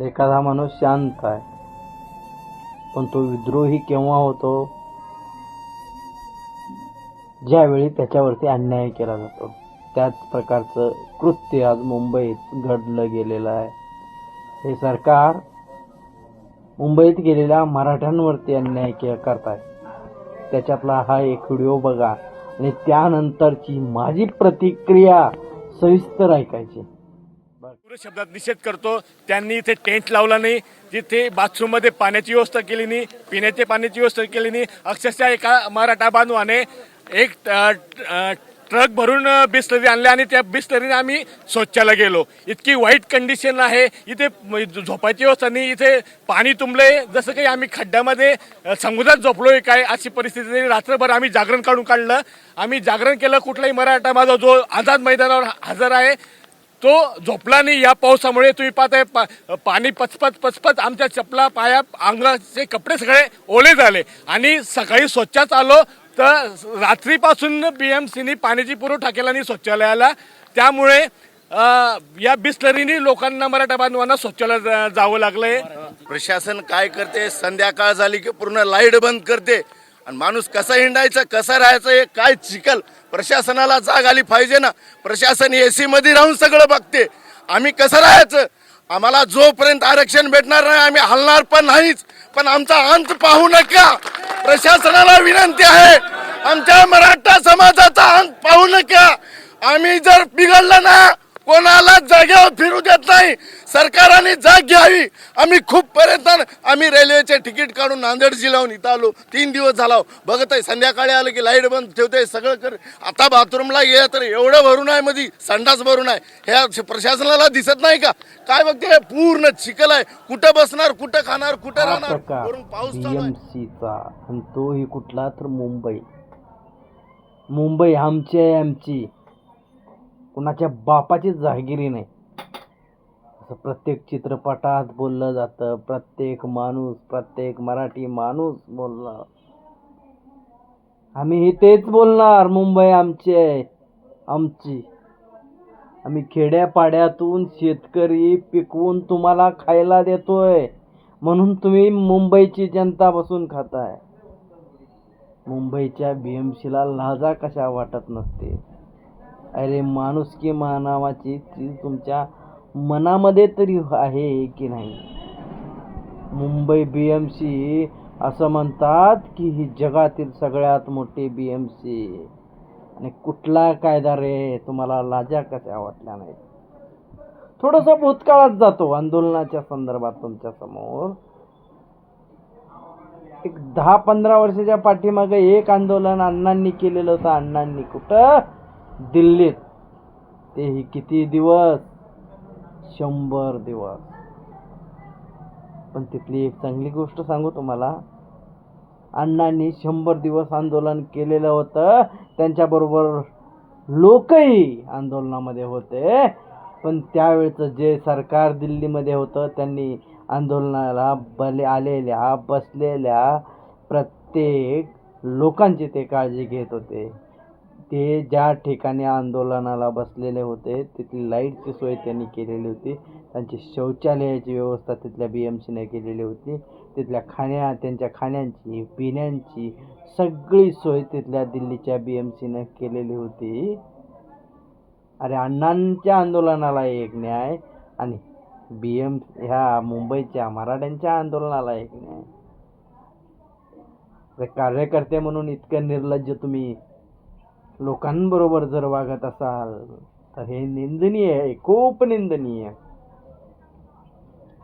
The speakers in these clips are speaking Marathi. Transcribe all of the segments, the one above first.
एखादा माणूस शांत आहे. पण तो विद्रोही केव्हा होतो? ज्यावेळी त्याच्यावरती अन्याय केला जातो. त्याच प्रकारचं कृत्य आज मुंबईत घडलं गेलेलं आहे. हे सरकार मुंबईत गेलेल्या मराठ्यांवरती अन्याय के आहे त्याच्यातला हा एक व्हिडिओ बघा. आणि त्यानंतरची माझी प्रतिक्रिया सविस्तर ऐकायची. पूर्ण शब्दात निषेध करतो त्यांनी इथे टेंट लावला नाही तिथे बाथरूममध्ये पाण्याची व्यवस्था केली नाही पिण्याच्या पाण्याची व्यवस्था केली नाही. अक्षरशः एका मराठा बांधवाने एक ट्रक भरून बिस्लरी आणले आणि त्या बिस्लरीने आम्ही स्वच्छाला गेलो. इतकी वाईट कंडिशन आहे. इथे झोपायची व्यवस्था नाही. इथे पाणी तुंबले जसं काही आम्ही खड्ड्यामध्ये समुद्रात झोपलोय काय अशी परिस्थिती रात्रभर आम्ही जागरण काढून काढलं. आम्ही जागरण केलं. कुठलाही मराठा माझा जो आझाद मैदानावर हजर आहे तो झोपला नाही. या पावसामुळे तुम्ही पाहताय पा- पाणी पचपच पचपच आमच्या चपला पाया अंगाचे कपडे सगळे ओले झाले. आणि सकाळी स्वच्छच आलो तर रात्रीपासून पी एम सीनी पाण्याची पुरवठा केला नाही शौचालयाला. त्यामुळे या बिस्लरीनी लोकांना मराठा बांधवांना शौचालय जा- जावं लागलंय. प्रशासन काय करते? संध्याकाळ झाली की पूर्ण लाइट बंद करते. आणि माणूस कसा हिंडायचं कसं राहायचं हे काय चिकल प्रशासनाला जाग आली पाहिजे ना. प्रशासन ए मध्ये राहून सगळं बघते. आम्ही कसं राहायचं? आम्हाला जोपर्यंत आरक्षण भेटणार नाही आम्ही हलणार पण नाहीच. पण आमचा अंत पाहू नका. प्रशासनाला विनंती आहे. आमच्या मराठा समाजाचा अंत पाहू नका. आम्ही जर बिघडलं ना कोणाला जागेवर फिरू देत नाही. सरकारने जाग घ्यावी. आम्ही खूप पर्यंत आम्ही रेल्वेचे तिकीट काढून नांदेड जिल्ह्याहून इथं आलो. तीन दिवस झाला. बघत आहे संध्याकाळी आलं की लाइट बंद ठेवते सगळं कर. आता बाथरूमला गेलं तर एवढं भरून आहे मध्ये संडास भरून आहे. ह्या प्रशासनाला दिसत नाही का? काय बघते? पूर्ण चिखल आहे. कुठं बसणार कुठं खाणार कुठं राहणार? वरून पाऊस आणि तोही कुठला तर मुंबई. मुंबई आमची आहे आमची. कुणाच्या बापाची जहागिरी नाही. असं प्रत्येक चित्रपटात बोललं जातं. प्रत्येक माणूस प्रत्येक मराठी माणूस बोलणार आम्ही तेच बोलणार मुंबई आमची आहे आमची. आम्ही खेड्यापाड्यातून शेतकरी पिकवून तुम्हाला खायला देतोय म्हणून तुम्ही मुंबईची जनता बसून खाताय. मुंबईच्या बीएमसीला लाजा कशा वाटत नसते अरे माणुसकी मानावाची चीज तुमच्या मनामध्ये तरी आहे की नाही? मुंबई बी एम सी असं म्हणतात की ही जगातील सगळ्यात मोठी बी एम सी आणि कुठला कायदा रे तुम्हाला लाजा कशा वाटल्या नाही थोडंसं भूतकाळात जातो आंदोलनाच्या संदर्भात तुमच्यासमोर. एक दहा पंधरा वर्षाच्या पाठीमागे एक आंदोलन अण्णांनी केलेलं होतं. अण्णांनी कुठं दिल्लीत. तेही किती दिवस? शंभर दिवस. पण तिथली एक चांगली गोष्ट सांगू तुम्हाला. अण्णांनी शंभर दिवस आंदोलन केलेलं होतं. त्यांच्याबरोबर लोकही आंदोलनामध्ये होते. पण त्यावेळचं जे सरकार दिल्लीमध्ये होतं त्यांनी आंदोलनाला बले आलेल्या बसलेल्या प्रत्येक लोकांची ते काळजी घेत होते. ते ज्या ठिकाणी आंदोलनाला बसलेले होते तिथली लाईटची सोय त्यांनी केलेली होती. त्यांची शौचालयाची व्यवस्था तिथल्या बी एम सीने केलेली होती. तिथल्या खाण्या त्यांच्या खाण्यांची पिण्यांची सगळी सोय तिथल्या दिल्लीच्या बी एम सीनं केलेली होती. अरे अण्णांच्या आंदोलनाला एक न्याय आणि बी एम ह्या मुंबईच्या मराठ्यांच्या आंदोलनाला एक न्याय. कार्यकर्ते म्हणून इतकं निर्लज्ज तुम्ही लोकांबरोबर जर वागत असाल तर हे निंदनीय आहे खूप निंदनीय.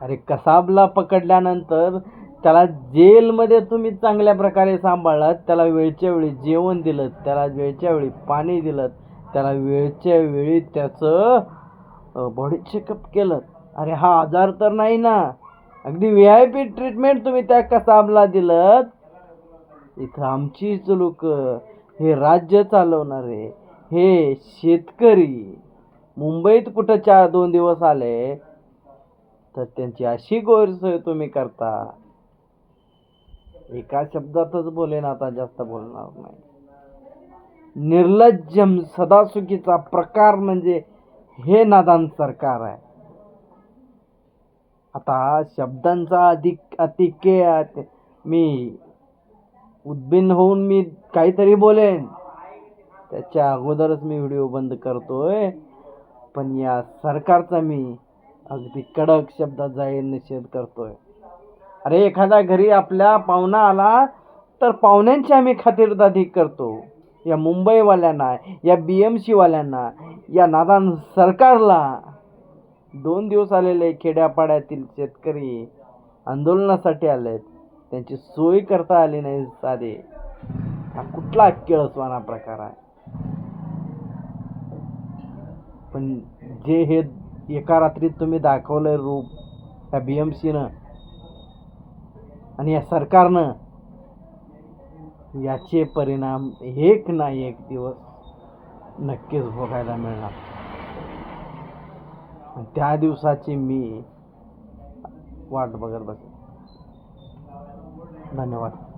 अरे कसाबला पकडल्यानंतर त्याला जेलमध्ये तुम्ही चांगल्या प्रकारे सांभाळलात त्याला वेळच्या वेळी जेवण दिलं त्याला वेळच्या वेळी पाणी दिलं त्याला वेळच्या वेळी त्याचं बॉडी चेकअप केलं. अरे हा आजार तर नाही ना. अगदी व्ही आय पी ट्रीटमेंट तुम्ही त्या कसाबला दिलं इथं आमचीच लोक हे राज्य चालवणारे हे शेतकरी मुंबईत कुठं चार दोन दिवस आले तर त्यांची अशी गैरसोय तुम्ही करता. एका शब्दातच बोलेन आता जास्त बोलणार नाही. निर्लज्जम सदासुखीचा प्रकार म्हणजे हे नादान सरकार आहे. आता शब्दांचा अधिक अतिके मी उद्बिन होऊन मी काहीतरी बोलेन. त्याच्या अगोदरच मी व्हिडिओ बंद करतोय. पण या सरकारचा मी अगदी कडक शब्दात जाहीर निषेध करतोय. अरे एखादा घरी आपल्या पाहुणा आला तर पाहुण्यांची आम्ही खातिरदारी करतो. या मुंबईवाल्यांना या बी एम सीवाल्यांना या नादान सरकारला. दोन दिवस आलेले खेड्यापाड्यातील शेतकरी आंदोलनासाठी आलेत. त्यांची सोय करता आली नाही साधे. हा कुठला केळसवाना प्रकार आहे? पण जे हे एका रात्रीत तुम्ही दाखवलंय रूप या बी एम सीनं आणि या सरकारनं याचे परिणाम एक ना एक दिवस नक्कीच भोगायला मिळणार. त्या दिवसाची मी वाट बघत बसेन धन्यवाद